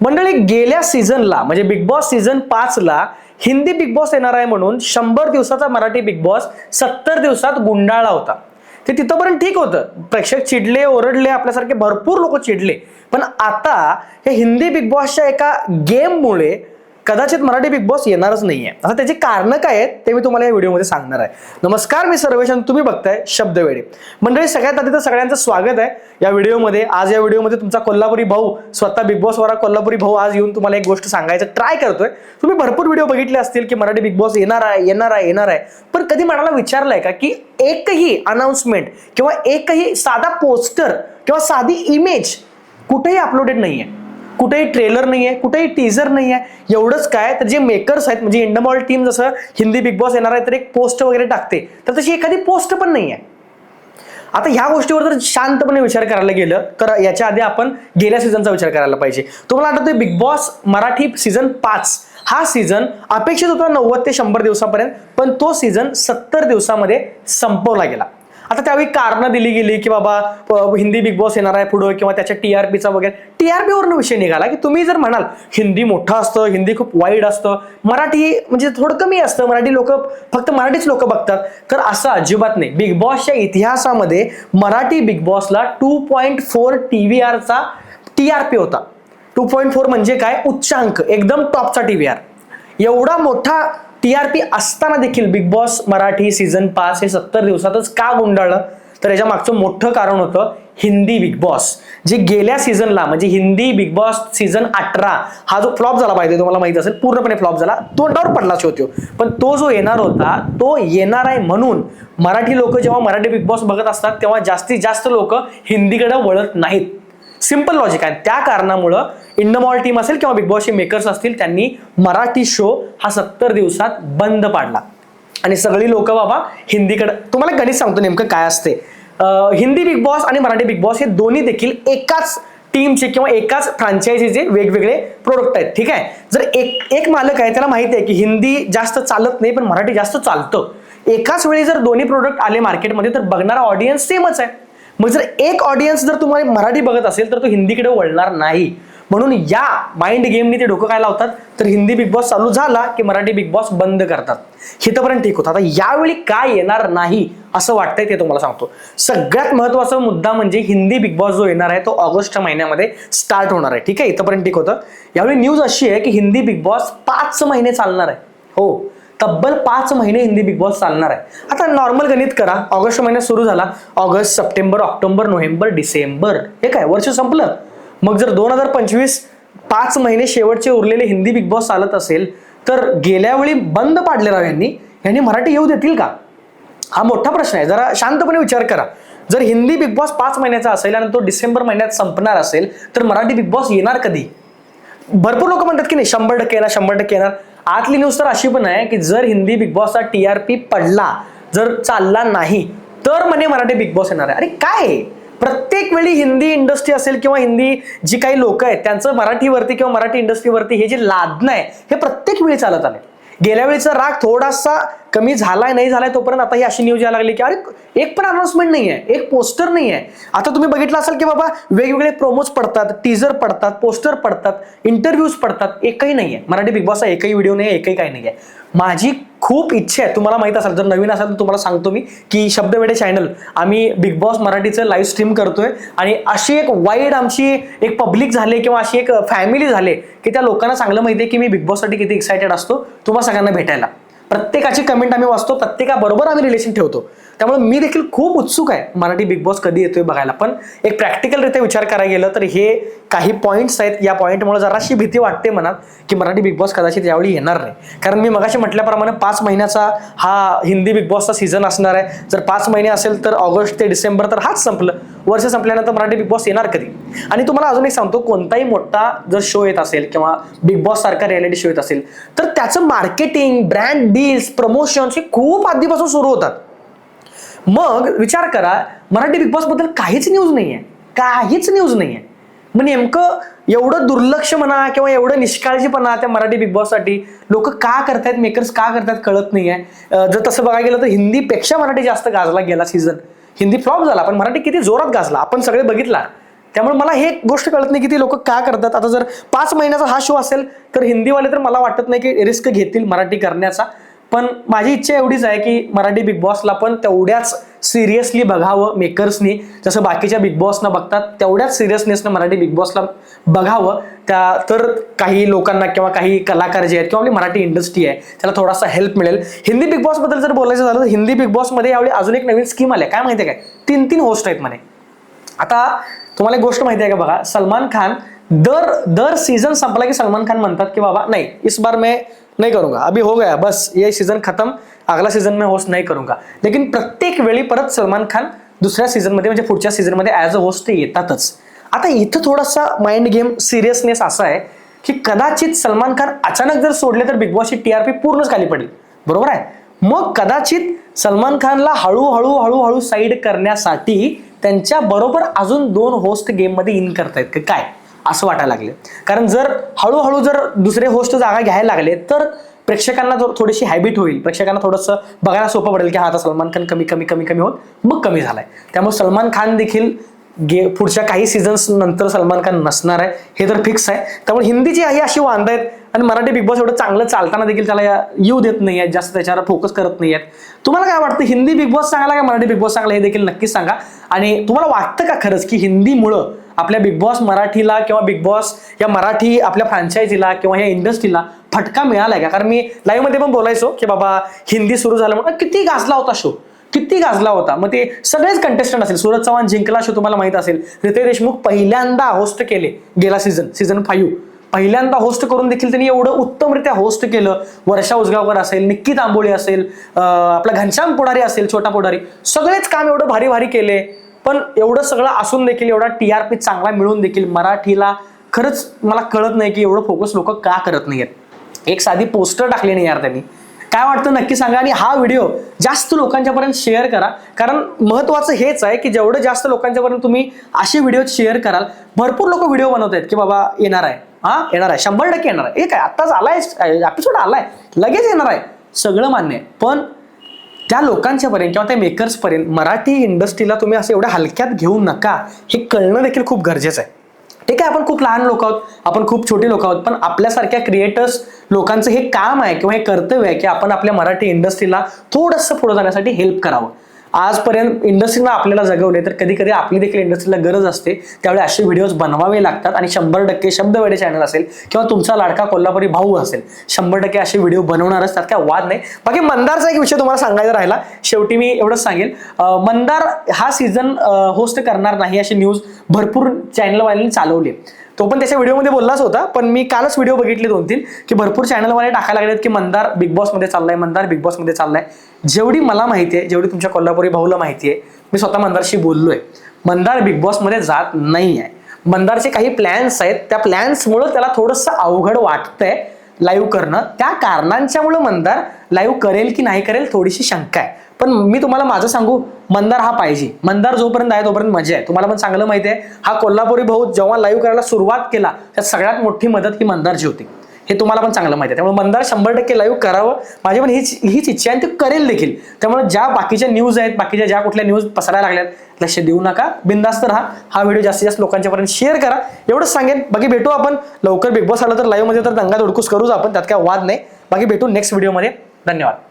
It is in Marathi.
मंडळी गेल्या सीझनला म्हणजे बिग बॉस सीझन पाचला हिंदी बिग बॉस येणार आहे म्हणून शंभर दिवसाचा मराठी बिग बॉस सत्तर दिवसात गुंडाळला होता. ते तिथंपर्यंत ठीक होतं. प्रेक्षक चिडले ओरडले आपल्यासारखे भरपूर लोक चिडले. पण आता हे हिंदी बिग बॉसच्या एका गेममुळे कदाचित मराठी बिग बॉस येणारच नाहीये. आता त्याची कारणं काय आहेत ते मी तुम्हाला या व्हिडिओमध्ये सांगणार आहे. नमस्कार मी सर्वेश आणि तुम्ही बघताय शब्दवेडे. मंडळी सगळ्यात आधी तर सगळ्यांचं स्वागत आहे या व्हिडिओमध्ये. आज या व्हिडिओमध्ये तुमचा कोल्हापुरी भाऊ स्वतः बिग बॉस वरा कोल्हापुरी भाऊ आज येऊन तुम्हाला एक गोष्ट सांगायचं ट्राय करतोय. तुम्ही भरपूर व्हिडिओ बघितले असतील की मराठी बिग बॉस येणार आहे येणार आहे येणार आहे. पण कधी मनाला विचारलंय का की एकही अनाउन्समेंट किंवा एकही साधा पोस्टर किंवा साधी इमेज कुठेही अपलोडेड नाहीये? कुठेही ट्रेलर नाही आहे कुठेही टीजर नाही आहे एवढंच काय तर जे मेकर्स आहेत म्हणजे इंडमॉल टीम जसं हिंदी बिग बॉस येणार आहे तर एक पोस्ट वगैरे टाकते. तर तशी एखादी पोस्ट पण नाही आहे आता ह्या गोष्टीवर जर शांतपणे विचार करायला गेलं तर याच्या आधी आपण गेल्या सीझनचा विचार करायला पाहिजे. तुम्हाला आठवतोय बिग बॉस मराठी सीझन पाच. हा सीझन अपेक्षित होता नव्वद ते शंभर दिवसापर्यंत पण तो सीझन सत्तर दिवसामध्ये संपवला गेला. आता त्यावेळी कारणं दिली गेली की बाबा हिंदी बिग बॉस येणार आहे पुढं किंवा त्याच्या टीआरपीचा वगैरे. टीआरपी वरनं विषय निघाला की तुम्ही जर म्हणाल हिंदी मोठं असतं हिंदी खूप वाईड असतं मराठी म्हणजे थोडं कमी असतं मराठी लोक फक्त मराठीच लोक बघतात तर असं अजिबात नाही. बिग बॉसच्या इतिहासामध्ये मराठी बिग बॉसला two point four T V आरचा TRP होता. टू पॉईंट फोर म्हणजे काय? उच्चांक एकदम टॉपचा टी व्ही आर. एवढा मोठा टी आर पी असताना देखील बिग बॉस मराठी सीझन पाच हे सत्तर दिवसातच का गुंडाळलं? तर याच्या मागचं मोठं कारण होतं हिंदी बिग बॉस जे गेल्या सीझनला म्हणजे हिंदी बिग बॉस सीझन अठरा हा जो फ्लॉप झाला पाहिजे तुम्हाला माहीत असेल पूर्णपणे फ्लॉप झाला तोंडावर पडला होतो. पण तो जो येणार होता तो येणार आहे म्हणून मराठी लोक जेव्हा मराठी बिग बॉस बघत असतात तेव्हा जास्तीत जास्त लोक हिंदीकडे वळत नाहीत. सिंपल लॉजिक आहे. त्या कारणामुळं इंडमॉल टीम असेल किंवा बिग बॉसचे मेकर्स असतील त्यांनी मराठी शो हा सत्तर दिवसात बंद पाडला. आणि सगळी लोक बाबा हिंदीकडे तुम्हाला गणित सांगतो नेमकं काय असते. हिंदी बिग बॉस आणि मराठी बिग बॉस हे दोन्ही देखील एकाच टीमचे किंवा एकाच फ्रँचायझीचे वेगवेगळे प्रोडक्ट आहेत. ठीक आहे? जर एक एक मालक आहे त्याला माहिती आहे की हिंदी जास्त चालत नाही पण मराठी जास्त चालतं. एकाच वेळी जर दोन्ही प्रोडक्ट आले मार्केटमध्ये तर बघणारा ऑडियन्स सेमच आहे. मग जर एक ऑडियन्स जर तुम्हाला मराठी बघत असेल तर तो हिंदीकडे वळणार नाही. म्हणून या माइंड गेमनी ते डोकं काय लावतात? तर हिंदी बिग बॉस चालू झाला की मराठी बिग बॉस बंद करतात. हितपर्यंत ठीक होतं. आता यावेळी काय येणार नाही असं वाटतंय ते तुम्हाला सांगतो. सगळ्यात महत्त्वाचा मुद्दा म्हणजे हिंदी बिग बॉस जो येणार आहे तो ऑगस्ट महिन्यामध्ये स्टार्ट होणार आहे. ठीक आहे? इथपर्यंत ठीक होतं. यावेळी न्यूज अशी आहे की हिंदी बिग बॉस पाच महिने चालणार आहे. हो. तब्बल पाच महिने हिंदी बिग बॉस चालणार आहे. आता नॉर्मल गणित करा. ऑगस्ट महिन्यात सुरू झाला. August September October November December. हे काय? वर्ष संपलं. मग जर दोन हजार पंचवीस पाच महिने शेवटचे उरलेले हिंदी बिग बॉस चालत असेल तर गेल्या वेळी बंद पाडलेराव यांनी. यांनी मराठी येऊ देतील का? हा मोठा प्रश्न आहे. जरा शांतपणे विचार करा. जर हिंदी बिग बॉस पाच महिन्याचा असेल आणि तो डिसेंबर महिन्यात संपणार असेल तर मराठी बिग बॉस येणार कधी? भरपूर लोक म्हणतात की नाही शंभर टक्के येणार शंभर टक्के येणार. आतली न्यूज तर अशी पण आहे की जर हिंदी बिग बॉसचा टी आर पी पडला जर चालला नाही तर म्हणे मराठी बिग बॉस येणार आहे. अरे काय? प्रत्येक वेळी हिंदी इंडस्ट्री असेल किंवा हिंदी जी काही लोक आहेत त्यांचं मराठीवरती किंवा मराठी इंडस्ट्रीवरती हे जे लादणं आहे हे प्रत्येक वेळी चालत आले गेल्या वेळीचा राग थोडासा कमी झालाय नाही झालाय तोपर्यंत आता ही अशी न्यूज यायला लागली की अरे एक पण अनाउन्समेंट नाही आहे एक पोस्टर नाही आहे आता तुम्ही बघितलं असाल की बाबा वेगवेगळे प्रोमोज पडतात टीजर पडतात पोस्टर पडतात इंटरव्ह्यूज पडतात एकही नाही आहे मराठी बिग बॉसचा एकही व्हिडिओ नाही आहे एकही काही नाही आहे माझी खूप इच्छा आहे तुम्हाला माहीत असेल जर नवीन असाल तर तुम्हाला सांगतो मी की शब्दवेडे चॅनल आम्ही बिग बॉस मराठीचं लाईव्ह स्ट्रीम करतोय आणि अशी एक वाईड आमची एक पब्लिक झाले किंवा अशी एक फॅमिली झाले की त्या लोकांना चांगलं माहिती आहे की मी बिग बॉससाठी किती एक्सायटेड असतो तुम्हाला सगळ्यांना भेटायला. प्रत्येकाची कमेंट आम्ही वाचतो प्रत्येकाबरोबर आम्ही रिलेशन ठेवतो. त्यामुळे मी देखील खूप उत्सुक आहे. मराठी बिग बॉस कधी येतोय बघायला. पण एक प्रॅक्टिकलरित्या विचार करायला गेलं तर हे काही पॉईंट्स आहेत. या पॉईंटमुळे जराशी भीती वाटते मनात की मराठी बिग बॉस कदाचित यावेळी येणार नाही. कारण मी मगाशी म्हटल्याप्रमाणे पाच महिन्याचा हा हिंदी बिग बॉसचा सीझन असणार आहे. जर पाच महिने असेल तर ऑगस्ट ते डिसेंबर तर हाच संपलं. वर्ष संपल्यानंतर मराठी बिग बॉस येणार कधी? आणि तुम्हाला अजून एक सांगतो कोणताही मोठा जर शो येत असेल किंवा बिग बॉस सारखा रियालिटी शो येत असेल तर त्याचं मार्केटिंग ब्रँड डील्स प्रमोशन्स हे खूप आधीपासून सुरू होतात. मग विचार करा मराठी बिग बॉसबद्दल काहीच न्यूज नाही आहे काहीच न्यूज नाही आहे मग नेमकं एवढं दुर्लक्ष म्हणा किंवा एवढं निष्काळजीपणा त्या मराठी बिग बॉससाठी लोक का करतायत मेकर्स का करतायत कळत नाही आहे जर तसं बघायला गेलं तर हिंदीपेक्षा मराठी जास्त गाजला गेला सीझन हिंदी फ्लॉप झाला पण मराठी किती जोरात गाजला आपण सगळे बघितला. त्यामुळे मला हे गोष्ट कळत नाही की ती लोक का करतात. आता जर पाच महिन्याचा हा शो असेल तर हिंदीवाले तर मला वाटत नाही की रिस्क घेतील मराठी करण्याचा. पण माझी इच्छा एवढीच आहे की मराठी बिग बॉसला पण तेवढ्याच सिरियसली बघावं मेकर्सनी जसं बाकीच्या बिग बॉसना बघतात तेवढ्याच सिरियसनेसनं मराठी बिग बॉसला बघावं. त्या तर काही लोकांना किंवा काही कलाकार जे आहेत किंवा आपली मराठी इंडस्ट्री आहे त्याला थोडासा हेल्प मिळेल. हिंदी बिग बॉसबद्दल जर बोलायचं झालं तर हिंदी बिग बॉसमध्ये यावेळी अजून एक नवीन स्कीम आली आहे. काय माहिती आहे काय? तीन तीन होस्ट आहेत म्हणे. आता तुम्हाला एक गोष्ट माहिती आहे का बघा? सलमान खान दर दर सीजन संपला की सलमान खान म्हणतात की बाबा नाही इस बार मैं नहीं करूंगा. अभी हो गया बस ये सीजन खत्म. अगला सीजन में होस्ट नाही करूंगा. लेकिन प्रत्येक वेळी परत सलमान खान दुसऱ्या सीझनमध्ये म्हणजे पुढच्या सीझनमध्ये ॲज अ होस्ट ते येतातच. आता इथं थोडासा माइंड गेम सिरियसनेस असा आहे की कदाचित सलमान खान अचानक जर सोडले तर बिग बॉसची टी आर पी पूर्णच खाली पडेल. बरोबर आहे? मग कदाचित सलमान खानला हळूहळू हळूहळू साईड करण्यासाठी त्यांच्या बरोबर अजून दोन होस्ट गेममध्ये इन करतायत. का काय? असं वाटायला लागले. कारण जर हळूहळू जर दुसरे होस्ट जागा घ्यायला लागले तर प्रेक्षकांना थोडीशी हॅबिट होईल. प्रेक्षकांना थोडंसं बघायला सोपं पडेल की हा आता सलमान खान कमी कमी कमी कमी होत मग कमी झालाय. त्यामुळे सलमान खान देखील गे पुढच्या काही सीझन्स नंतर सलमान खान नसणार आहे हे तर फिक्स आहे. त्यामुळे हिंदीची ही अशी वांद आहेत आणि मराठी बिग बॉस एवढं चांगलं चालताना देखील त्याला या- येऊ देत नाही आहेत जास्त त्याच्यावर फोकस करत नाही आहेत तुम्हाला काय वाटतं हिंदी बिग बॉस चांगला का मराठी बिग बॉस चांगला हे देखील नक्कीच सांगा. आणि तुम्हाला वाटतं का खरंच की हिंदीमुळं आपल्या बिग बॉस मराठीला किंवा बिग बॉस या मराठी आपल्या फ्रँचायझीला किंवा या इंडस्ट्रीला फटका मिळाला का? कारण मी लाईव्हमध्ये पण बोलायचो की बाबा हिंदी सुरू झालं म्हणून किती गाजला होता शो किती गाजला होता? मग ते सगळेच कंटेस्टंट असेल. सूरज चव्हाण जिंकला शो तुम्हाला माहीत असेल. रितेश देशमुख पहिल्यांदा होस्ट केले गेला सीझन सीझन फाईव्ह पहिल्यांदा होस्ट करून देखील त्यांनी एवढं उत्तमरित्या होस्ट केलं. वर्षा उजगावकर असेल निक्की तांबोळी असेल आपला घनश्याम पुढारी असेल छोटा पुढारी. सगळेच काम एवढं भारी भारी केले. पण एवढं सगळं असून देखील एवढा टी आर पी चांगला मिळून देखील मराठीला खरंच मला कळत नाही की एवढं फोकस लोक का करत नाही आहेत एक साधी पोस्टर टाकली नाही यार त्यांनी. काय वाटतं नक्की सांगा आणि हा व्हिडिओ जास्त लोकांच्यापर्यंत शेअर करा. कारण महत्वाचं हेच आहे की जेवढं जास्त लोकांच्यापर्यंत तुम्ही असे व्हिडिओ शेअर कराल भरपूर लोक व्हिडिओ बनवत आहेत की बाबा येणार आहे. हा? येणार आहे. शंभर टक्के येणार आहे. हे काय? आत्ताच आलाय एपिसोड आलाय. लगेच येणार आहे. सगळं मान्य आहे. पण त्या लोकांच्यापर्यंत किंवा त्या मेकर्सपर्यंत मराठी इंडस्ट्रीला तुम्ही असं एवढ्या हलक्यात घेऊ नका हे कळणं देखील खूप गरजेचं आहे. ठीक आहे आपण खूप लहान लोक आहोत आपण खूप छोटे लोक आहोत पण आपल्यासारख्या क्रिएटर्स लोकांचं हे काम आहे किंवा हे कर्तव्य आहे की आपण आपल्या मराठी इंडस्ट्रीला थोडंसं पुढे जाण्यासाठी हेल्प करावं. आजपर्यंत इंडस्ट्रीनं आपल्याला जगवले तर कधी कधी आपली देखील इंडस्ट्रीला गरज असते. त्यावेळी असे व्हिडिओज बनवावे लागतात आणि शंभर टक्के शब्दवेडे चॅनल असेल किंवा तुमचा लाडका कोल्हापुरी भाऊ असेल शंभर टक्के असे व्हिडिओ बनवणारच त्यात काय वाद नाही. बाकी मंदारचा एक विषय तुम्हाला सांगायचा राहिला शेवटी मी एवढंच सांगेल. मंदार हा सीझन होस्ट करणार नाही अशी न्यूज भरपूर चॅनलवाल्यांनी चालवली. तो पण त्याच्या व्हिडिओमध्ये बोललाच होता पण मी कालच व्हिडिओ बघितले दोन तीन की भरपूर चॅनलमध्ये टाकायला लागलेत की मंदार बिग बॉसमध्ये चाललाय मंदार बिग बॉसमध्ये चाललाय. जेवढी मला माहिती आहे जेवढी तुमच्या कोल्हापुरी भाऊला माहिती आहे मी स्वतः मंदारशी बोललोय. मंदार बिग बॉसमध्ये जात नाही आहे मंदारचे काही प्लॅन्स आहेत त्या प्लॅन्समुळं त्याला थोडंसं अवघड वाटतंय लाईव्ह करणं त्या कारणांच्यामुळं मंदार लाईव्ह करेल की नाही करेल थोडीशी शंका आहे. पण मी तुम्हाला माझं सांगू मंदार हा पाहिजे. मंदार जोपर्यंत आहे तोपर्यंत मजा आहे. तुम्हाला पण चांगलं माहिती आहे हा कोल्हापुरी भाऊ जेव्हा लाईव्ह करायला सुरुवात केला त्यात सगळ्यात मोठी मदत ही मंदारची होती. हे तुम्हाला पण चांगलं माहिती आहे. त्यामुळे मंदार शंभर टक्के लाईव्ह करावं. माझी पण हीच हीच इच्छा आहे आणि ते करेल देखील. त्यामुळे ज्या बाकीच्या न्यूज आहेत बाकीच्या ज्या कुठल्या न्यूज पसरायला लागल्यात लक्ष देऊ नका. बिंदास्त राहा. हा व्हिडिओ जास्तीत जास्त लोकांच्यापर्यंत शेअर करा. एवढंच सांगेन. बाकी भेटू आपण. लवकर बिग बॉस आलं तर लाईव्हमध्ये तर दंगा धुडकूस करूच आपण. त्यात काय वाद नाही. बाकी भेटू नेक्स्ट व्हिडिओमध्ये धन्यवाद.